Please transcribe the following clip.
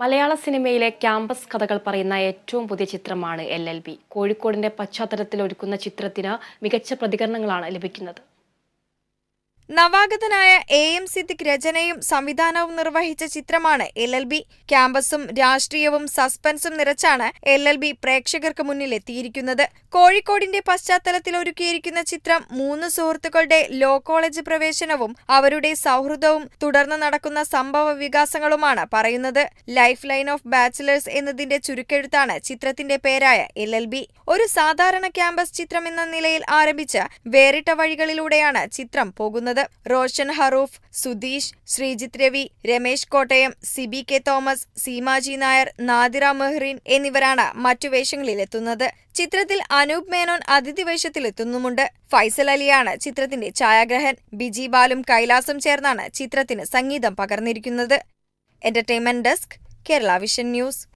മലയാള സിനിമയിലെ ക്യാമ്പസ് കഥകൾ പറയുന്ന ഏറ്റവും പുതിയ ചിത്രമാണ് എൽ എൽ ബി. കോഴിക്കോടിന്റെ പശ്ചാത്തലത്തിൽ ഒരുക്കുന്ന ചിത്രത്തിന് മികച്ച പ്രതികരണങ്ങളാണ് ലഭിക്കുന്നത്. നവാഗതനായ എ എം സിദ്ദിഖ് രചനയും സംവിധാനവും നിർവഹിച്ച ചിത്രമാണ് എൽ എൽ ബി. ക്യാമ്പസും രാഷ്ട്രീയവും സസ്പെൻസും നിറച്ചാണ് എൽ എൽ ബി പ്രേക്ഷകർക്ക് മുന്നിലെത്തിയിരിക്കുന്നത് കോഴിക്കോടിന്റെ പശ്ചാത്തലത്തിൽ ഒരുക്കിയിരിക്കുന്ന ചിത്രം മൂന്ന് സുഹൃത്തുക്കളുടെ ലോ കോളേജ് പ്രവേശനവും അവരുടെ സൗഹൃദവും തുടർന്ന് നടക്കുന്ന സംഭവ വികാസങ്ങളുമാണ് പറയുന്നത്. ലൈഫ് ലൈൻ ഓഫ് ബാച്ചിലേഴ്സ് എന്നതിന്റെ ചുരുക്കെഴുത്താണ് ചിത്രത്തിന്റെ പേരായ എൽ എൽ ബി. ഒരു സാധാരണ ക്യാമ്പസ് ചിത്രം എന്ന നിലയിൽ ആരംഭിച്ച വേറിട്ട വഴികളിലൂടെയാണ് ചിത്രം പോകുന്നത്. റോഷൻ ഹറൂഫ് സുധീഷ് ശ്രീജിത് രവി രമേശ് കോട്ടയം സിബി കെ തോമസ് സീമാജി നായർ നാദിറ മെഹ്റീൻ എന്നിവരാണ് മറ്റു വേഷങ്ങളിലെത്തുന്നത്. ചിത്രത്തിൽ അനൂപ് മേനോൻ അതിഥി വേഷത്തിലെത്തുന്നുമുണ്ട്. ഫൈസൽ അലിയാണ് ചിത്രത്തിന്റെ ഛായാഗ്രഹൻ. ബിജി ബാലും കൈലാസും ചേർന്നാണ് ചിത്രത്തിന് സംഗീതം പകർന്നിരിക്കുന്നത്. Entertainment desk Kerala vision news.